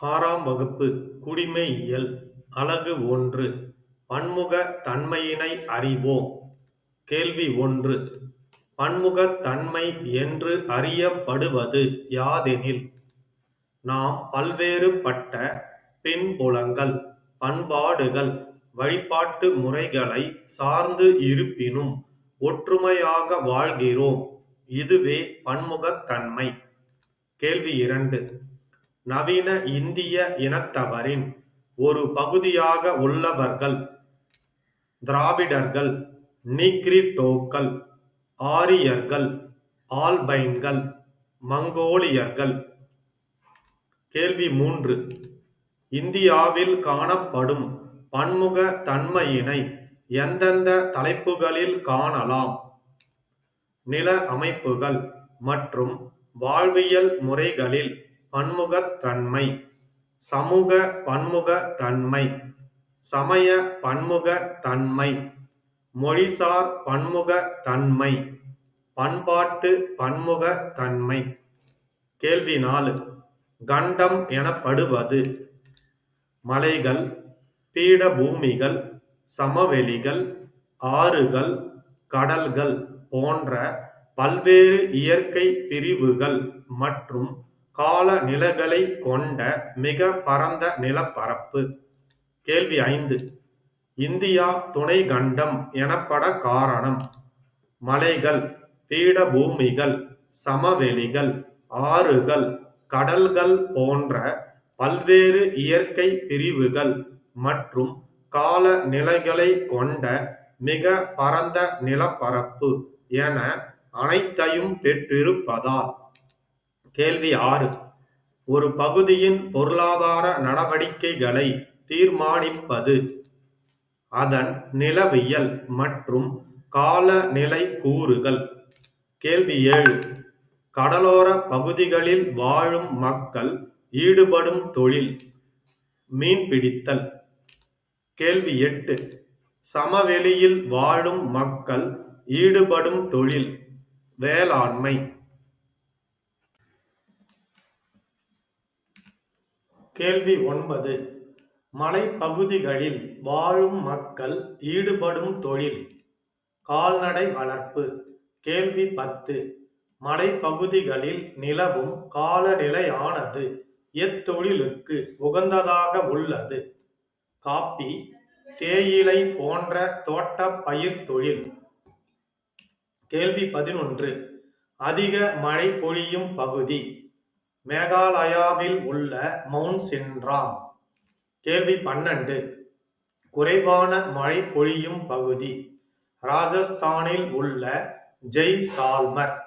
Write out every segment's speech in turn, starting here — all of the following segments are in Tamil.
ஆறாம் வகுப்பு குடிமையியல் அலகு ஒன்று பன்முக தன்மையினை அறிவோம். கேள்வி ஒன்று பன்முகத்தன்மை என்று அறியப்படுவது யாதெனில்? நாம் பல்வேறுபட்ட பின்புலங்கள் பண்பாடுகள் வழிபாட்டு முறைகளை சார்ந்து இருப்பினும் ஒற்றுமையாக வாழ்கிறோம். இதுவே பன்முகத்தன்மை. கேள்வி இரண்டு நவீன இந்திய இனத்தவரின் ஒரு பகுதியாக உள்ளவர்கள் திராவிடர்கள் நீக்ரிட்டோக்கள் ஆரியர்கள் ஆல்பைன்கள் மங்கோலியர்கள். கேள்வி மூன்று. இந்தியாவில் காணப்படும் பன்முக தன்மையினை எந்தெந்த தலைப்புகளில் காணலாம்? நில அமைப்புகள் மற்றும் வாழ்வியல் முறைகளில் பன்முகத்தன்மை சமூக பன்முகத்தன்மை சமய பன்முக தன்மை மொழிசார் பன்முக தன்மை பண்பாட்டு பன்முகத்தன்மை. கேள்வி நாலு. கண்டம் எனப்படுவது மலைகள் பீடபூமிகள் சமவெளிகள் ஆறுகள் கடல்கள் போன்ற பல்வேறு இயற்கை பிரிவுகள் மற்றும் காலநிலைகளை கொண்ட மிக பரந்த நிலப்பரப்பு. கேள்வி ஐந்து. இந்தியா துணை கண்டம் எனப்பட காரணம். மலைகள் பீடபூமிகள் சமவெளிகள் ஆறுகள் கடல்கள் போன்ற பல்வேறு இயற்கை பிரிவுகள் மற்றும் காலநிலைகளை கொண்ட மிக பரந்த நிலப்பரப்பு என அனைத்தையும் பெற்றிருப்பதால் கேள்வி ஆறு. ஒரு பகுதியின் பொருளாதார நடவடிக்கைகளை தீர்மானிப்பது. அதன் நிலவியல் மற்றும் காலநிலை கூறுகள். கேள்வி ஏழு. கடலோர பகுதிகளில் வாழும் மக்கள் ஈடுபடும் தொழில். மீன்பிடித்தல். கேள்வி எட்டு. சமவெளியில் வாழும் மக்கள் ஈடுபடும் தொழில். வேளாண்மை. கேள்வி ஒன்பது. மலைப்பகுதிகளில் வாழும் மக்கள் ஈடுபடும் தொழில். கால்நடை வளர்ப்பு. கேள்வி பத்து. மலைப்பகுதிகளில் நிலவும் காலநிலையானது எத்தொழிலுக்கு உகந்ததாக உள்ளது? காப்பி தேயிலை போன்ற தோட்ட பயிர் தொழில். கேள்வி பதினொன்று. அதிக மழை பொழியும் பகுதி. மேகாலயாவில் உள்ள மவுண்ட் சின்ராம் கேள்வி பன்னெண்டு. குறைவான மழை பொழியும் பகுதி ராஜஸ்தானில் உள்ள ஜெய் சால்மர்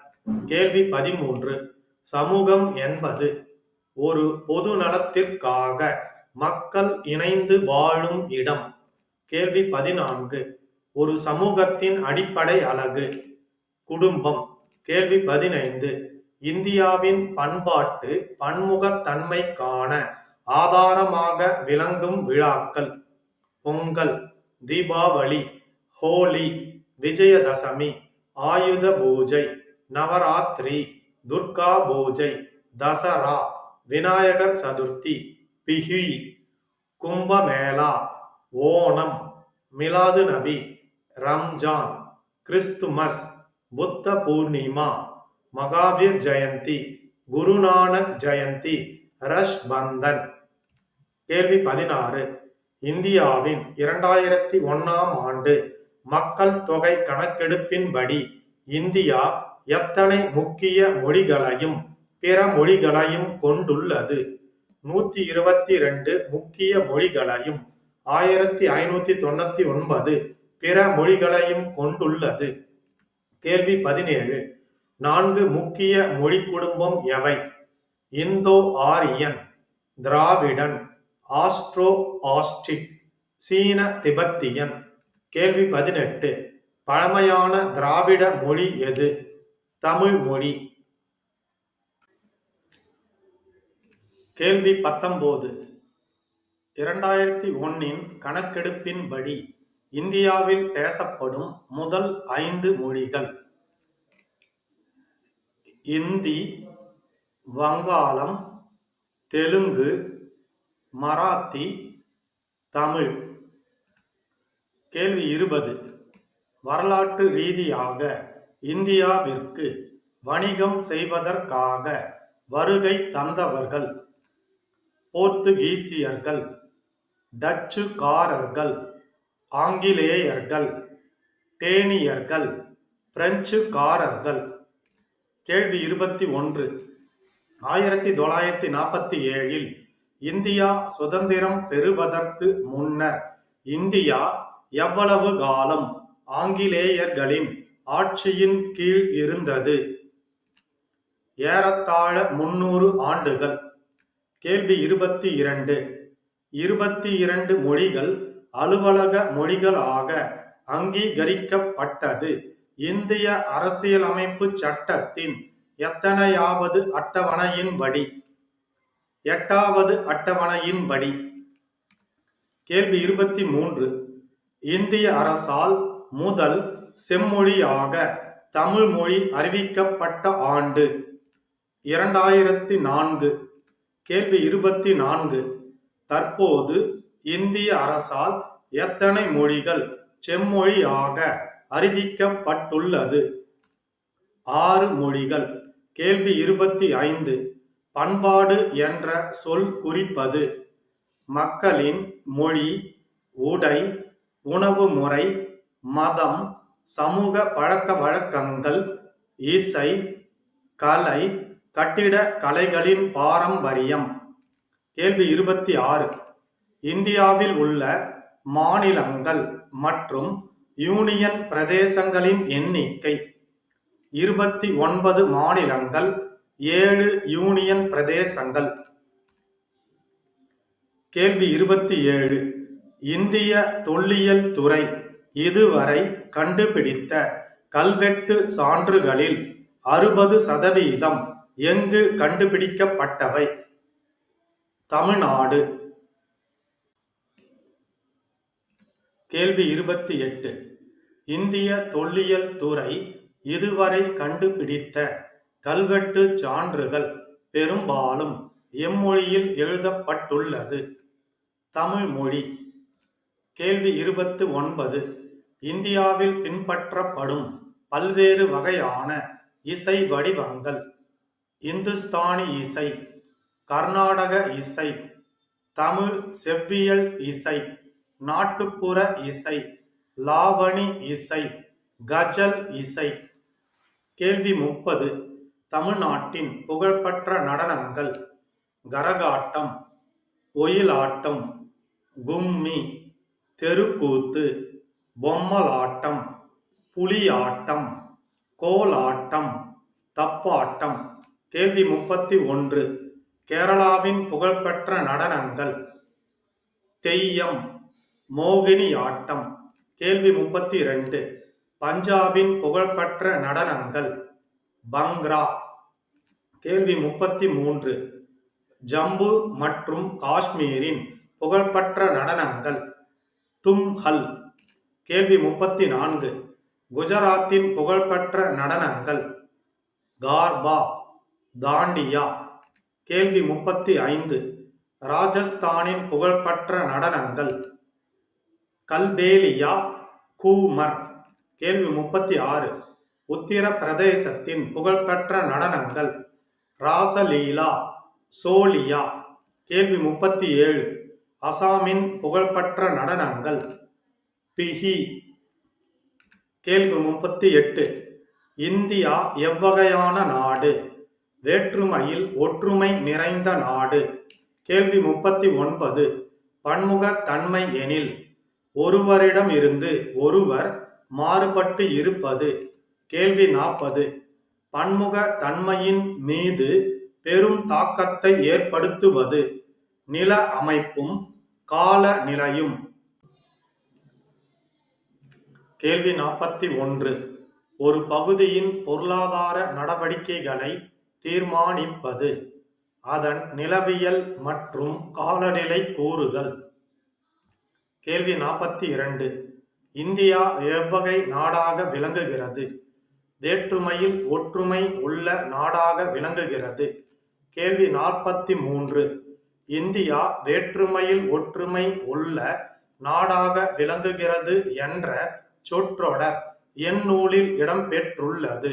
கேள்வி பதிமூன்று. சமூகம் என்பது ஒரு பொது நலத்திற்காக மக்கள் இணைந்து வாழும் இடம். கேள்வி பதினான்கு. ஒரு சமூகத்தின் அடிப்படை அலகு குடும்பம். கேள்வி பதினைந்து. இந்தியாவின் பண்பாட்டு பன்முகத்தன்மைக்கான ஆதாரமாக விளங்கும் விழாக்கள். பொங்கல் தீபாவளி ஹோலி விஜயதசமி ஆயுத பூஜை நவராத்திரி துர்கா பூஜை தசரா விநாயகர் சதுர்த்தி பிஹி கும்பமேளா ஓணம் மிலாது நபி ரம்ஜான் கிறிஸ்துமஸ் புத்த பூர்ணிமா மகாவீர் ஜெயந்தி குருநானக் ஜெயந்தி ரஷ் பந்தன் கேள்வி பதினாறு. இந்தியாவின் இரண்டாயிரத்தி ஒன்னாம் ஆண்டு மக்கள் தொகை கணக்கெடுப்பின்படி இந்தியா எத்தனை முக்கிய மொழிகளையும் பிற மொழிகளையும் கொண்டுள்ளது? நூத்தி இருபத்தி ரெண்டு முக்கிய மொழிகளையும் ஆயிரத்தி ஐநூத்தி தொண்ணூத்தி ஒன்பது பிற மொழிகளையும் கொண்டுள்ளது. கேள்வி பதினேழு. நான்கு முக்கிய மொழி குடும்பம் எவை? Indo Aryan Dravidian Austro Asiatic சீன திபெத்தியன். கேள்வி பதினெட்டு. பழமையான திராவிட மொழி எது? தமிழ் மொழி. கேள்வி பத்தொன்பது. இரண்டாயிரத்தி ஒன்னின் கணக்கெடுப்பின்படி இந்தியாவில் பேசப்படும் முதல் ஐந்து மொழிகள். இந்தி வங்காளம் தெலுங்கு மராத்தி தமிழ். கேள்வி இருபது. வரலாற்று ரீதியாக இந்தியாவிற்கு வணிகம் செய்வதற்காக வருகை தந்தவர்கள் போர்த்துகீசியர்கள் டச்சுக்காரர்கள் ஆங்கிலேயர்கள் டேனியர்கள் பிரெஞ்சுக்காரர்கள் கேள்வி இருபத்தி ஒன்று. ஆயிரத்தி தொள்ளாயிரத்தி நாற்பத்தி ஏழில் இந்தியா சுதந்திரம் பெறுவதற்கு முன்னர் இந்தியா எவ்வளவு காலம் ஆங்கிலேயர்களின் ஆட்சியின் கீழ் இருந்தது? ஏறத்தாழ முன்னூறு ஆண்டுகள். கேள்வி இருபத்தி இரண்டு. இருபத்தி இரண்டு மொழிகள் அலுவலக மொழிகளாக அங்கீகரிக்கப்பட்டது. இந்திய அரசியலமைப்பு சட்டத்தின் எத்தனையாவது அட்டவணையின்படி? எட்டாவது அட்டவணையின்படி. கேள்வி இருபத்தி மூன்று இந்திய அரசால் முதல் செம்மொழியாக தமிழ் மொழி அறிவிக்கப்பட்ட ஆண்டு இரண்டாயிரத்தி நான்கு கேள்வி இருபத்தி நான்கு தற்போது இந்திய அரசால் எத்தனை மொழிகள் செம்மொழியாக அறிவிக்கப்பட்டுள்ளது. ஆறு மொழிகள். கேள்வி இருபத்தி ஐந்து. பண்பாடு என்ற சொல் குறிப்பது. மக்களின் மொழி உடை உணவு முறை மதம் சமூக பழக்க வழக்கங்கள் இசை கலை கட்டிட கலைகளின் பாரம்பரியம். கேள்வி இருபத்தி ஆறு. இந்தியாவில் உள்ள மாநிலங்கள் மற்றும் யூனியன் பிரதேசங்களின் எண்ணிக்கை இருபத்தி ஒன்பது மாநிலங்கள் ஏழு யூனியன் பிரதேசங்கள். கேள்வி இருபத்தி ஏழு. இந்திய தொல்லியல் துறை இதுவரை கண்டுபிடித்த கல்வெட்டு சான்றுகளில் அறுபது சதவீதம் எங்கு கண்டுபிடிக்கப்பட்டவை? தமிழ்நாடு. கேள்வி இருபத்தி எட்டு. இந்திய தொல்லியல் துறை இதுவரை கண்டுபிடித்த கல்வெட்டு சான்றுகள் பெரும்பாலும் எம்மொழியில் எழுதப்பட்டுள்ளது. தமிழ் மொழி. கேள்வி இருபத்து ஒன்பது. இந்தியாவில் பின்பற்றப்படும் பல்வேறு வகையான இசை வடிவங்கள். இந்துஸ்தானி இசை கர்நாடக இசை தமிழ் செவ்வியல் இசை நாட்டுப்புற இசை லாவணி இசை கஜல் இசை. கேள்வி முப்பது. தமிழ்நாட்டின் புகழ்பெற்ற நடனங்கள். கரகாட்டம் ஒயிலாட்டம் கும்மி தெருக்கூத்து பொம்மலாட்டம் புலியாட்டம் கோலாட்டம் தப்பாட்டம். கேள்வி முப்பத்தி ஒன்று. கேரளாவின் புகழ்பெற்ற நடனங்கள். தெய்யம் மோகினியாட்டம் கேள்வி முப்பத்தி ரெண்டு பஞ்சாபின் புகழ்பெற்ற நடனங்கள். பங்க்ரா. கேள்வி முப்பத்தி மூன்று ஜம்மு மற்றும் காஷ்மீரின் புகழ்பெற்ற நடனங்கள். தும்ஹல். கேள்வி முப்பத்தி நான்கு குஜராத்தின் புகழ்பெற்ற நடனங்கள். கார்பா. தாண்டியா. கேள்வி முப்பத்தி ஐந்து ராஜஸ்தானின் புகழ்பெற்ற நடனங்கள். கல்பேலியா. கூமர். கேள்வி முப்பத்தி ஆறு உத்திரப்பிரதேசத்தின் புகழ்பெற்ற நடனங்கள். ராசலீலா சோலியா. கேள்வி முப்பத்தி ஏழு அசாமின் புகழ்பெற்ற நடனங்கள். பிஹி. கேள்வி முப்பத்தி எட்டு இந்தியா எவ்வகையான நாடு? வேற்றுமையில் ஒற்றுமை நிறைந்த நாடு. கேள்வி முப்பத்தி ஒன்பது பன்முகத்தன்மை எனில் ஒருவரிடம் இருந்து ஒருவர் மாறுபட்டு இருப்பது. கேள்வி நாற்பது பன்முக தன்மையின் மீது பெரும் தாக்கத்தை ஏற்படுத்துவது. நில அமைப்பும் கால நிலையும். கேள்வி நாற்பத்தி ஒன்று. ஒரு பகுதியின் பொருளாதார நடவடிக்கைகளை தீர்மானிப்பது. அதன் நிலவியல் மற்றும் காலநிலை கூறுகள். கேள்வி நாற்பத்தி இரண்டு இந்தியா எவ்வகை நாடாக விளங்குகிறது? வேற்றுமையில் ஒற்றுமை உள்ள நாடாக விளங்குகிறது. கேள்வி நாற்பத்தி மூன்று இந்தியா வேற்றுமையில் ஒற்றுமை உள்ள நாடாக விளங்குகிறது என்ற சொற்றொடர் எந்நூலில் இடம்பெற்றுள்ளது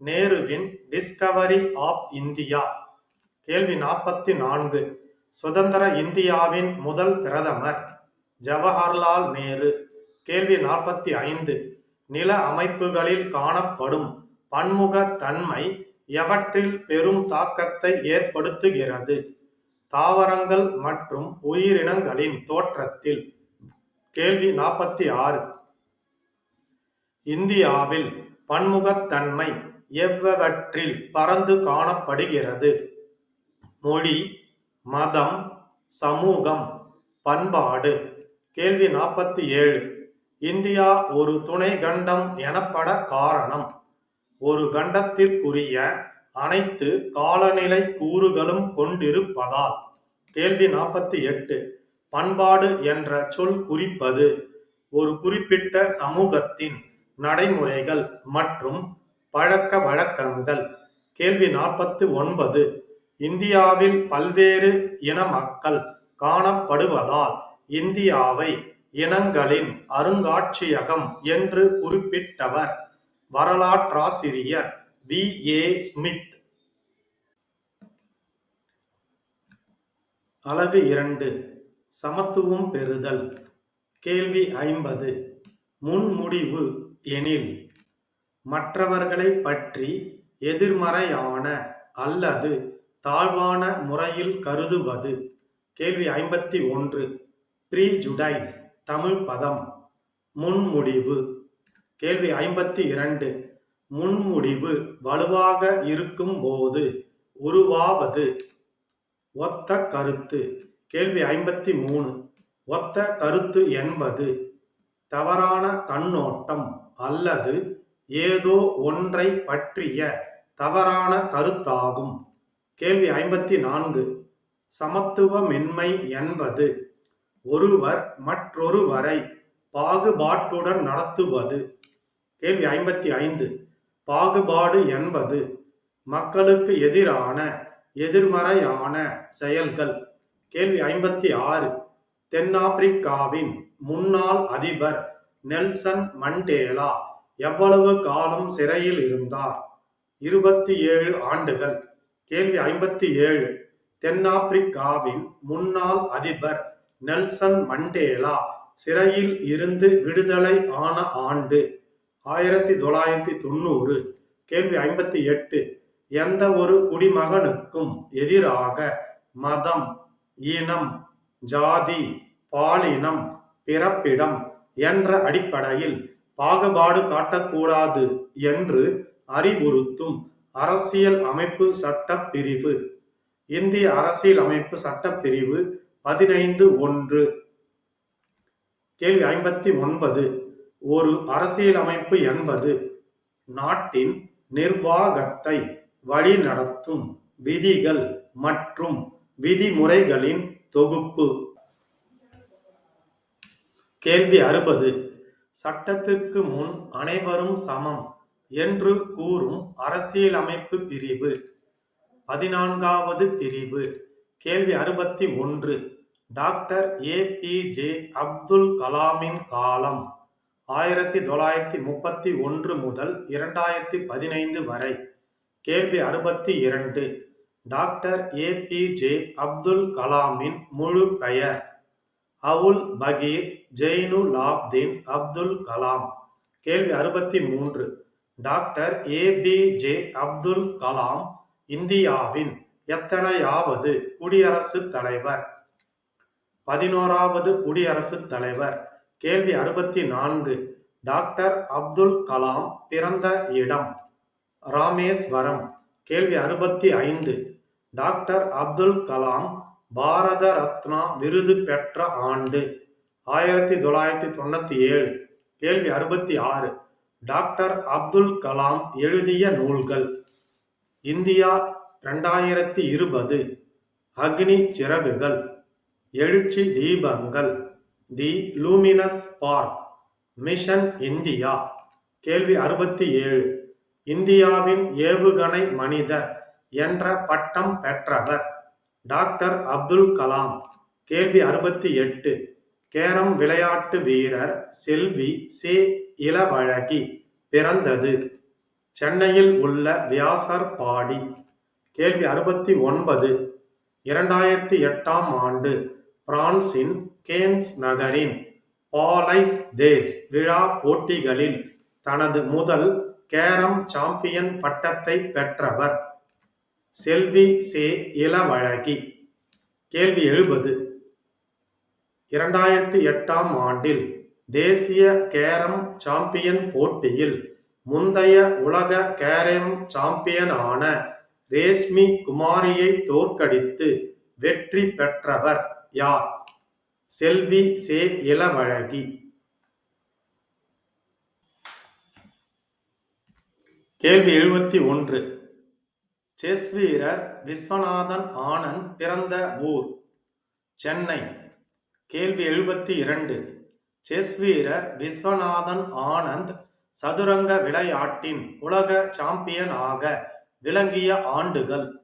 நேருவின் டிஸ்கவரி ஆப் இந்தியா கேள்வி நாற்பத்தி நான்கு சுதந்திர இந்தியாவின் முதல் பிரதமர் ஜவஹர்லால் நேரு. கேள்வி நாற்பத்தி ஐந்து. நில அமைப்புகளில் காணப்படும் பன்முகத்தன்மை எவற்றில் பெரும் தாக்கத்தை ஏற்படுத்துகிறது? தாவரங்கள் மற்றும் உயிரினங்களின் தோற்றத்தில். கேள்வி நாற்பத்தி ஆறு. இந்தியாவில் பன்முகத்தன்மை எவ்வவற்றில் பரந்து காணப்படுகிறது? மொழி மதம் சமூகம் பண்பாடு. கேள்வி நாற்பத்தி ஏழு. இந்தியா ஒரு துணை கண்டம் எனப்பட காரணம். ஒரு கண்டத்திற்குரிய அனைத்து காலநிலை கூறுகளும் கொண்டிருப்பதால். கேள்வி நாற்பத்தி எட்டு. பண்பாடு என்ற சொல் குறிப்பது ஒரு குறிப்பிட்ட சமூகத்தின் நடைமுறைகள் மற்றும் பழக்க வழக்கங்கள். கேள்வி நாற்பத்தி ஒன்பது. இந்தியாவில் பல்வேறு இன மக்கள் காணப்படுவதால் இந்தியாவை இனங்களின் அருங்காட்சியகம் என்று குறிப்பிட்டவர். வரலாற்றாசிரியர் வி. ஏ. ஸ்மித். அலகு இரண்டு சமத்துவம் பெறுதல். கேள்வி ஐம்பது முன்முடிவு எனில் மற்றவர்களை பற்றி எதிர்மறையான அல்லது தாழ்வான முறையில் கருதுவது. கேள்வி ஐம்பத்தி ஒன்று ப்ரீஜுடைஸ் தமிழ் பதம் முன்முடிவு. கேள்வி ஐம்பத்தி இரண்டு. முன்முடிவு வலுவாக இருக்கும் போது உருவாவது ஒத்த கருத்து. கேள்வி ஐம்பத்தி மூணு. ஒத்த கருத்து என்பது தவறான கண்ணோட்டம் அல்லது ஏதோ ஒன்றை பற்றிய தவறான கருத்தாகும். கேள்வி ஐம்பத்தி நான்கு. சமத்துவமின்மை என்பது ஒருவர் மற்றொருவரை பாகுபாட்டுடன் நடத்துவது. கேள்வி ஐம்பத்தி ஐந்து. பாகுபாடு என்பது மக்களுக்கு எதிரான எதிர்மறையான செயல்கள். கேள்வி ஐம்பத்தி ஆறு. தென்னாப்பிரிக்காவின் முன்னாள் அதிபர் நெல்சன் மண்டேலா எவ்வளவு காலம் சிறையில் இருந்தார்? இருபத்தி ஏழு ஆண்டுகள். கேள்வி ஐம்பத்தி ஏழு. தென்னாப்பிரிக்காவின் முன்னாள் அதிபர் நெல்சன் மண்டேலா சிறையில் இருந்து விடுதலை ஆன ஆண்டு ஆயிரத்தி தொள்ளாயிரத்தி தொண்ணூறு. கேள்வி ஐம்பத்தி எட்டு. எந்த ஒரு குடிமகனுக்கும் எதிராக மதம் இனம் ஜாதி பாலினம் பிறப்பிடம் என்ற அடிப்படையில் பாகுபாடு காட்டக்கூடாது என்று அறிவுறுத்தும் அரசியல் அமைப்பு சட்டப்பிரிவு. இந்திய அரசியல் அமைப்பு சட்டப்பிரிவு பதினைந்து ஒன்று. கேள்வி ஐம்பத்தி ஒன்பது. ஒரு அரசியலமைப்பு என்பது நாட்டின் நிர்வாகத்தை வழிநடத்தும் விதிகள் மற்றும் விதிமுறைகளின் தொகுப்பு. கேள்வி அறுபது. சட்டத்திற்கு முன் அனைவரும் சமம் என்று கூறும் அரசியலமைப்பு பிரிவு. பதினான்காவது பிரிவு. கேள்வி அறுபத்தி ஒன்று. டாக்டர் ஏபிஜே அப்துல் கலாமின் காலம் ஆயிரத்தி தொள்ளாயிரத்தி முப்பத்தி ஒன்று முதல் இரண்டாயிரத்தி பதினைந்து வரை. கேள்வி அறுபத்தி இரண்டு. டாக்டர் ஏபிஜே அப்துல் கலாமின் முழு பெயர். அவுல் பகீர் ஜெயனுலாப்தீன் அப்துல் கலாம். கேள்வி அறுபத்தி மூன்று. டாக்டர் ஏபிஜே அப்துல் கலாம் இந்தியாவின் எத்தனையாவது குடியரசுத் தலைவர்? பதினோராவது குடியரசுத் தலைவர். கேள்வி அறுபத்தி நான்கு டாக்டர் அப்துல் கலாம் பிறந்த இடம். ராமேஸ்வரம். கேள்வி அறுபத்தி ஐந்து டாக்டர் அப்துல் கலாம் பாரத ரத்னா விருது பெற்ற ஆண்டு. ஆயிரத்தி தொள்ளாயிரத்தி தொண்ணூத்தி ஏழு கேள்வி அறுபத்தி ஆறு டாக்டர் அப்துல் கலாம் எழுதிய நூல்கள். இந்தியா ரெண்டாயிரத்தி இருபது. அக்னி சிறகுகள். எழுச்சி தீபங்கள். The luminous sparks mission India கேள்வி அறுபத்தி ஏழு. இந்தியாவின் ஏவுகணை மனிதர் என்ற பட்டம் பெற்றவர் டாக்டர் அப்துல் கலாம். கேள்வி அறுபத்தி எட்டு. கேரம் விளையாட்டு வீரர் செல்வி சே இளவழகி பிறந்தது. சென்னையில் உள்ள வியாசர் பாடி. கேள்வி அறுபத்தி ஒன்பது. இரண்டாயிரத்தி எட்டாம் ஆண்டு பிரான்சின் கேன்ஸ் நகரின் பாலைஸ் தேஸ் விழா போட்டிகளில் தனது முதல் கேரம் சாம்பியன் பட்டத்தை பெற்றவர். செல்வி சே இளவழகி. கேள்வி எழுபது. இரண்டாயிரத்தி எட்டாம் ஆண்டில் தேசிய கேரம் சாம்பியன் போட்டியில் முந்தைய உலக கேரம் சாம்பியனான ரேஷ்மி குமாரியை தோற்கடித்து வெற்றி பெற்றவர். யார்? செல்வி சே இளவழகி. கேள்வி எழுபத்தி ஒன்று. செஸ் வீரர் விஸ்வநாதன் ஆனந்த் பிறந்த ஊர்? சென்னை. கேள்வி எழுபத்தி இரண்டு. செஸ் வீரர் விஸ்வநாதன் ஆனந்த் சதுரங்க விளையாட்டின் உலக சாம்பியன் ஆக விளங்கிய ஆண்டுகள்.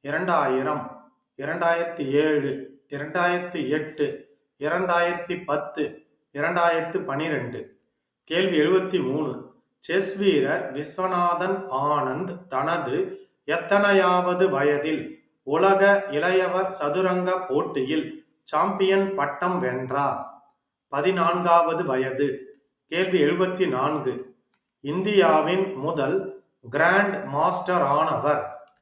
இரண்டாயிரம். இரண்டாயிரத்தி ஏழு. இரண்டாயிரத்தி எட்டு இரண்டாயிரத்தி பத்து இரண்டாயிரத்து பனிரெண்டு கேள்வி எழுபத்தி மூணு. செஸ் வீரர் விஸ்வநாதன் ஆனந்த் தனது எத்தனையாவது வயதில் உலக இளையவர் சதுரங்க போட்டியில் சாம்பியன் பட்டம் வென்றார்? பதினான்காவது வயது. கேள்வி எழுபத்தி நான்கு. இந்தியாவின் முதல் கிராண்ட் மாஸ்டர் ஆனவர்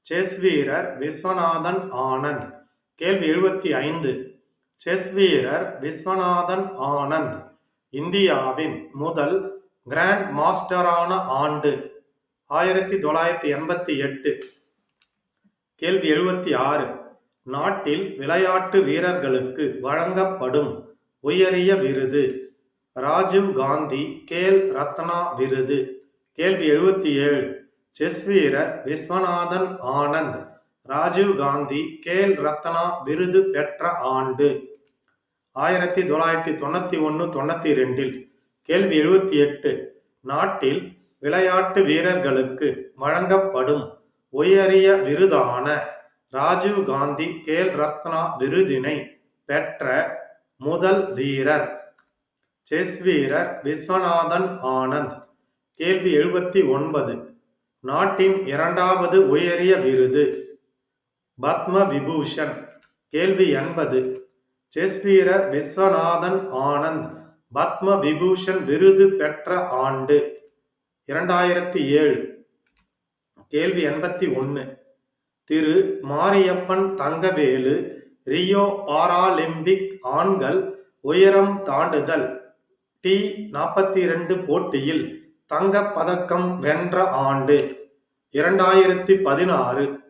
செஸ் வீரர் விஸ்வநாதன் ஆனந்த். கேள்வி எழுபத்தி ஐந்து. செஸ் வீரர் விஸ்வநாதன் ஆனந்த் இந்தியாவின் முதல் கிராண்ட் மாஸ்டரான ஆண்டு ஆயிரத்தி தொள்ளாயிரத்தி எண்பத்தி எட்டு. கேள்வி எழுபத்தி ஆறு. நாட்டில் விளையாட்டு வீரர்களுக்கு வழங்கப்படும் உயரிய விருது ராஜீவ் காந்தி கேல் ரத்னா விருது. கேள்வி எழுபத்தி ஏழு. செஸ் வீரர் விஸ்வநாதன் ஆனந்த் ராஜீவ் காந்தி கேல் ரத்னா விருது பெற்ற ஆண்டு. ஆயிரத்தி தொள்ளாயிரத்தி தொண்ணூத்தி ஒன்று தொண்ணூத்தி ரெண்டில் கேள்வி எழுபத்தி எட்டு. நாட்டில் விளையாட்டு வீரர்களுக்கு வழங்கப்படும் உயரிய விருதான ராஜீவ் காந்தி கேல் ரத்னா விருதினை பெற்ற முதல் வீரர் செஸ் வீரர் விஸ்வநாதன் ஆனந்த். கேள்வி எழுபத்தி ஒன்பது. நாட்டின் இரண்டாவது உயரிய விருது பத்ம விபூஷன். கேள்வி எண்பது. செஸ் வீரர் விஸ்வநாதன் ஆனந்த் பத்ம விபூஷன் விருது பெற்ற ஆண்டு. இரண்டாயிரத்தி ஏழு. கேள்வி எண்பத்தி ஒன்று திரு மாரியப்பன் தங்கவேலு ரியோ பாராலிம்பிக் ஆண்கள் உயரம் தாண்டுதல். டி நாற்பத்தி இரண்டு போட்டியில் தங்கப் பதக்கம் வென்ற ஆண்டு. இரண்டாயிரத்தி பதினாறு.